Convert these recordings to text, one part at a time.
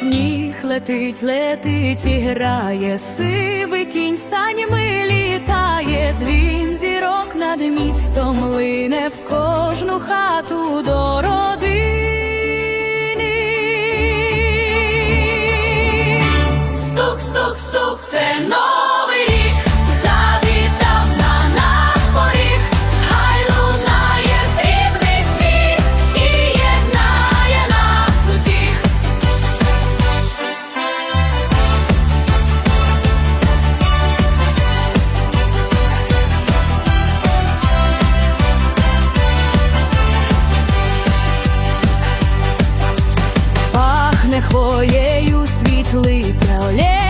сніг летить, летить і грає, сивий кінь санями літає, дзвін зірок над містом лине в кожну хату до родини. Хвоєю світлиця, олється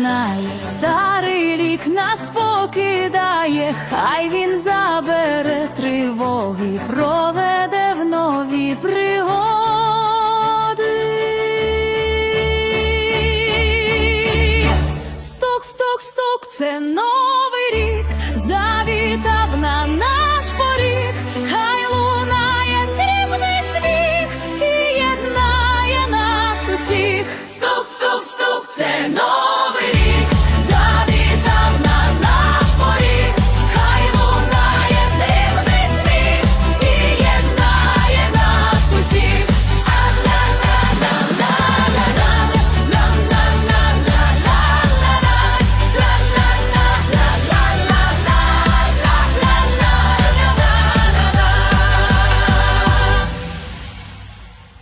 минає, старий рік нас покидає, хай він забере тривоги, проведе в нові пригоди. Стук, стук, стук, це новий рік, завітав на наш поріг, хай лунає срібний сміх і єднає нас усіх. Стук, стук, стук, це новий